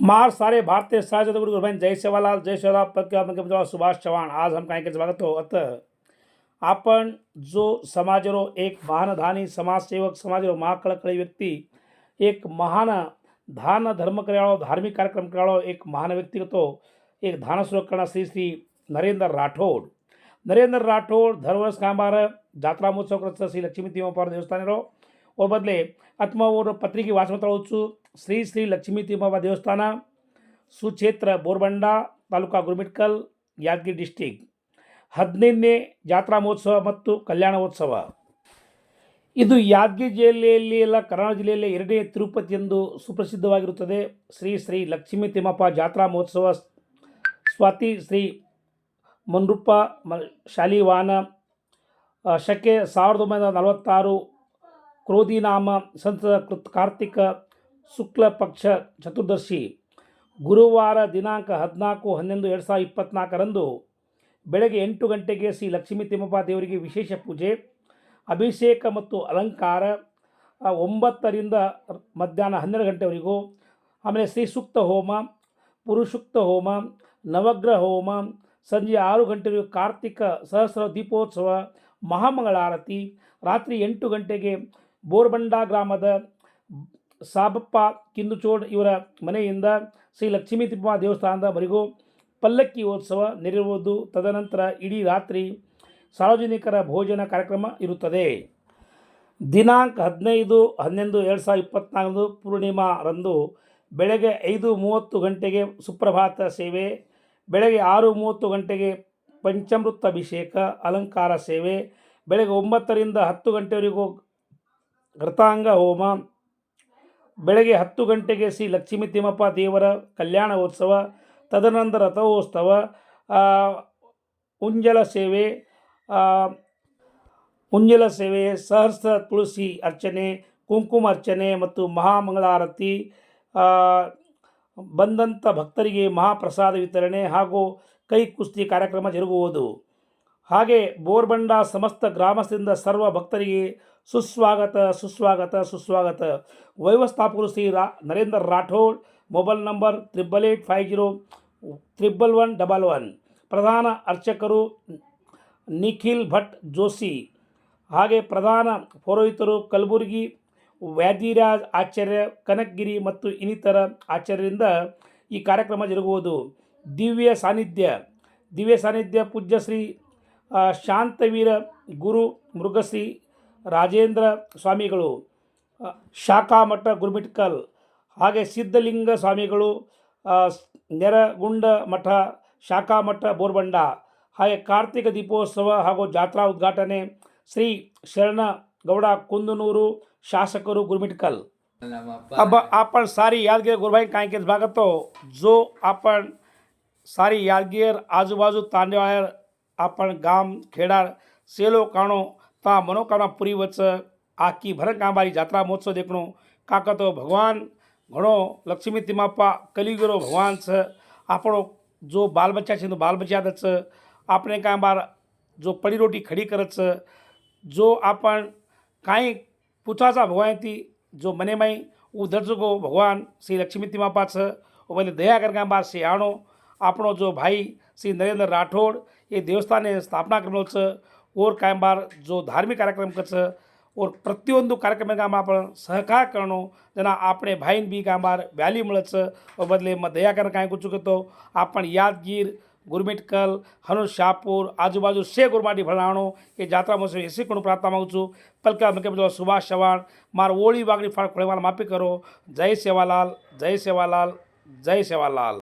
मार सारे भारतीय सारे गुरु गुरुभाई जय सेवालाल जय सेवाला सुभाष चव्हाण आज हम काय स्वागत हो। अत आपण जो समाजरो एक महानधानी समाजसेवक समाजरो महाकळकळी व्यक्ती एक महान धान धर्म कराळो धार्मिक कार्यक्रम कराळो एक महान व्यक्तिगतो एक धान सुरक्षणा श्री श्री नरेंद्र राठोड नरेंद्र राठोड धर्मस कांबार जात्रा महोत्सव श्री लक्ष्मी देवपार देवस्थानेरो। ಹೋಗೋದ್ಲೆ ಅಥವಾ ಅವರು ಪತ್ರಿಕೆ ವಾಸಮತಳೋತ್ಸು ಶ್ರೀ ಶ್ರೀ ಲಕ್ಷ್ಮೀ ತಿಮ್ಮವ ದೇವಸ್ಥಾನ, ಸುಕ್ಷೇತ್ರ ಬೋರ್ಬಂಡ, ತಾಲೂಕಾ ಗುರುಮಿಟ್ಕಲ್, ಯಾದಗಿರಿ ಡಿಸ್ಟಿಕ್. ಹದಿನೈದನೇ ಜಾತ್ರಾ ಮಹೋತ್ಸವ ಮತ್ತು ಕಲ್ಯಾಣೋತ್ಸವ ಇದು ಯಾದಗಿರಿ ಜಿಲ್ಲೆಯಲ್ಲಿ ಎಲ್ಲ ಕರ್ನಾಟಕ ಜಿಲ್ಲೆಯಲ್ಲಿ ಎರಡನೇ ತಿರುಪತಿ ಎಂದು ಸುಪ್ರಸಿದ್ಧವಾಗಿರುತ್ತದೆ. ಶ್ರೀ ಶ್ರೀ ಲಕ್ಷ್ಮೀ ತಿಮ್ಮಪ್ಪ ಜಾತ್ರಾ ಮಹೋತ್ಸವ ಸ್ವಾತಿ ಶ್ರೀ ಮನ್ರೂಪ ಮ ಶಾಲಿವಾನ ಶಕೆ ಸಾವಿರದ ಒಂಬೈನೂರ ನಲವತ್ತಾರು ಕ್ರೋಧಿನಾಮ ಸಂತ ಕೃತ್ ಕಾರ್ತಿಕ, ಶುಕ್ಲ ಪಕ್ಷ ಚತುರ್ದಶಿ. ಗುರುವಾರ ದಿನಾಂಕ ಹದಿನಾಲ್ಕು ಹನ್ನೊಂದು ಎರಡು ಸಾವಿರದ ಇಪ್ಪತ್ತ್ನಾಲ್ಕರಂದು ಬೆಳಗ್ಗೆ ಎಂಟು ಗಂಟೆಗೆ ಶ್ರೀ ಲಕ್ಷ್ಮೀ ತಿಮ್ಮಪ್ಪ ದೇವರಿಗೆ ವಿಶೇಷ ಪೂಜೆ, ಅಭಿಷೇಕ ಮತ್ತು ಅಲಂಕಾರ. ಒಂಬತ್ತರಿಂದ ಮಧ್ಯಾಹ್ನ ಹನ್ನೆರಡು ಗಂಟೆವರೆಗೂ ಆಮೇಲೆ ಶ್ರೀ ಸೂಕ್ತ ಹೋಮ, ಪುರುಷುಕ್ತ ಹೋಮ, ನವಗ್ರಹ ಹೋಮ, ಸಂಜೆ ಆರು ಗಂಟೆವರೆಗೂ ಕಾರ್ತಿಕ ಸಹಸ್ರ ದೀಪೋತ್ಸವ ಮಹಾಮಂಗಳಾರತಿ ರಾತ್ರಿ ಎಂಟು ಗಂಟೆಗೆ ಬೋರ್ಬಂಡ ಗ್ರಾಮದ ಸಾಬಪ್ಪ ಕಿಂದುಚೋಡ್ ಇವರ ಮನೆಯಿಂದ ಶ್ರೀ ಲಕ್ಷ್ಮೀ ತಿಮ್ಮ ದೇವಸ್ಥಾನದವರೆಗೂ ಪಲ್ಲಕ್ಕಿ ಉತ್ಸವ ನೆರವೇರುವುದು. ತದನಂತರ ಇಡೀ ರಾತ್ರಿ ಸಾರ್ವಜನಿಕರ ಭೋಜನ ಕಾರ್ಯಕ್ರಮ ಇರುತ್ತದೆ. ದಿನಾಂಕ ಹದಿನೈದು, ಹನ್ನೊಂದು, ಎರಡು ಸಾವಿರದ ಇಪ್ಪತ್ತ್ನಾಲ್ಕು ಪೂರ್ಣಿಮಾರಂದು ಬೆಳಗ್ಗೆ ಐದು ಮೂವತ್ತು ಗಂಟೆಗೆ ಸುಪ್ರಭಾತ ಸೇವೆ, ಬೆಳಗ್ಗೆ ಆರು ಮೂವತ್ತು ಗಂಟೆಗೆ ಪಂಚಮೃತ ಅಭಿಷೇಕ ಅಲಂಕಾರ ಸೇವೆ, ಬೆಳಗ್ಗೆ ಒಂಬತ್ತರಿಂದ ಹತ್ತು ಗಂಟೆವರೆಗೂ ಘೃತಾಂಗ ಹೋಮ. ಬೆಳಗ್ಗೆ ಹತ್ತು ಗಂಟೆಗೆ ಶ್ರೀ ಲಕ್ಷ್ಮೀ ತಿಮ್ಮಪ್ಪ ದೇವರ ಕಲ್ಯಾಣೋತ್ಸವ ತದನಂತರ ರಥೋತ್ಸವ. ಉಂಜಲ ಸೇವೆ. ಉಂಜಲ ಸೇವೆ, ಸಹಸ್ರ ತುಳಸಿ ಅರ್ಚನೆ, ಕುಂಕುಮ ಅರ್ಚನೆ ಮತ್ತು ಮಹಾಮಂಗಳಾರತಿ. ಬಂದಂಥ ಭಕ್ತರಿಗೆ ಮಹಾಪ್ರಸಾದ ವಿತರಣೆ ಹಾಗೂ ಕೈ ಕುಸ್ತಿ ಕಾರ್ಯಕ್ರಮ ಜರುಗುವುದು. ಹಾಗೆ ಬೋರ್ಬಂಡ ಸಮಸ್ತ ಗ್ರಾಮಸ್ಥರಿಂದ ಸರ್ವ ಭಕ್ತರಿಗೆ ಸುಸ್ವಾಗತ ಸುಸ್ವಾಗತ ಸುಸ್ವಾಗತ. ವ್ಯವಸ್ಥಾಪಕರು ಶ್ರೀ ರಾ, Narendra Rathod, mobile number triple eight five zero triple one double one. ಪ್ರಧಾನ ಅರ್ಚಕರು ನಿಖಿಲ್ ಭಟ್ ಜೋಶಿ ಹಾಗೆ ಪ್ರಧಾನ ಪುರೋಹಿತರು ಕಲಬುರಗಿ, ವ್ಯಾಧಿರಾಜ್ ಆಚಾರ್ಯ, ಕನಕಗಿರಿ ಮತ್ತು ಇನ್ನಿತರ ಆಚಾರ್ಯರಿಂದ ಈ ಕಾರ್ಯಕ್ರಮ ಜರುಗುವುದು. ದಿವ್ಯ ಸಾನ್ನಿಧ್ಯ. ದಿವ್ಯ ಸಾನ್ನಿಧ್ಯ ಪೂಜ್ಯ ಶ್ರೀ ಶಾಂತವೀರ ಗುರು ಮೃಗಶ್ರೀ ರಾಜೇಂದ್ರ ಸ್ವಾಮಿಗಳು ಆ, ಶಾಖಾಮಠ ಗುರುಮಿಟ್ಕಲ್ ಹಾಗೆ ಸಿದ್ಧಲಿಂಗ ಸ್ವಾಮಿಗಳು ಆ, ಸ್- ನೆರಗುಂಡ ಮಠ ಶಾಖಾಮಠ ಬೋರ್ಬಂಡ ಹಾಗೆ ಕಾರ್ತಿಕ ದೀಪೋತ್ಸವ ಹಾಗೂ ಜಾತ್ರಾ ಉದ್ಘಾಟನೆ ಶ್ರೀ ಶರಣ ಗೌಡ ಕುಂದನೂರು ಶಾಸಕರು ಗುರುಮಿಟ್ಕಲ್ अब आपण सारी यादगीर गुरुभाई काय के भागतो जो आपण सारी यादगीर आजूबाजू तांडेवाळ्यार आपण गाम खेडा सेलो काणो ता मनोकामना पूरी वच आखी आकी भर का बारी महोत्सव देखणो काका तो भगवान घणो लक्ष्मी तिमापा कली भगवान छ आपणो जो बाल बच्चा तो बाल बच्चा द छे आपणे का बार जो पड़ी रोटी खड़ी कर जो आपण काई पूछा सा भगवान ती जो मनेमाई माई उ भगवान श्री लक्ष्मी तिमापा छ ओ दया कर का बार से आणो આપણો જો ભાઈ શ્રી નરેન્દ્ર રાઠોડ એ દેવસ્થાને સ્થાપના કરેલો છે, ઓર કાયમ બાર જો ધાર્મિક કાર્યક્રમ કરશે, ઓર પ્રત્યોંદુ કાર્યક્રમ ગામમાં પણ સહકાર કરણો જેના આપણે ભાઈને બી ગામમાં વહેલી મળે છે બદલે એમાં દયા કરીને કાંઈ પૂછું કહેતો આ પણ યાદગીર ગુરમીટકલ હનુષ શાહપુર, આજુબાજુ શે ગુરમાટી ભલાણો, એ જાત્રા મહોત્સવ એસી કુણ પ્રાર્થના માગું છું. પલકા મને બધો સુભાષ ચવાણ માર ઓળી વાગણી ફાળ ખોળેવાલ માફી કરો. જય સેવાલાલ જય સેવાલાલ જય સેવાલાલ.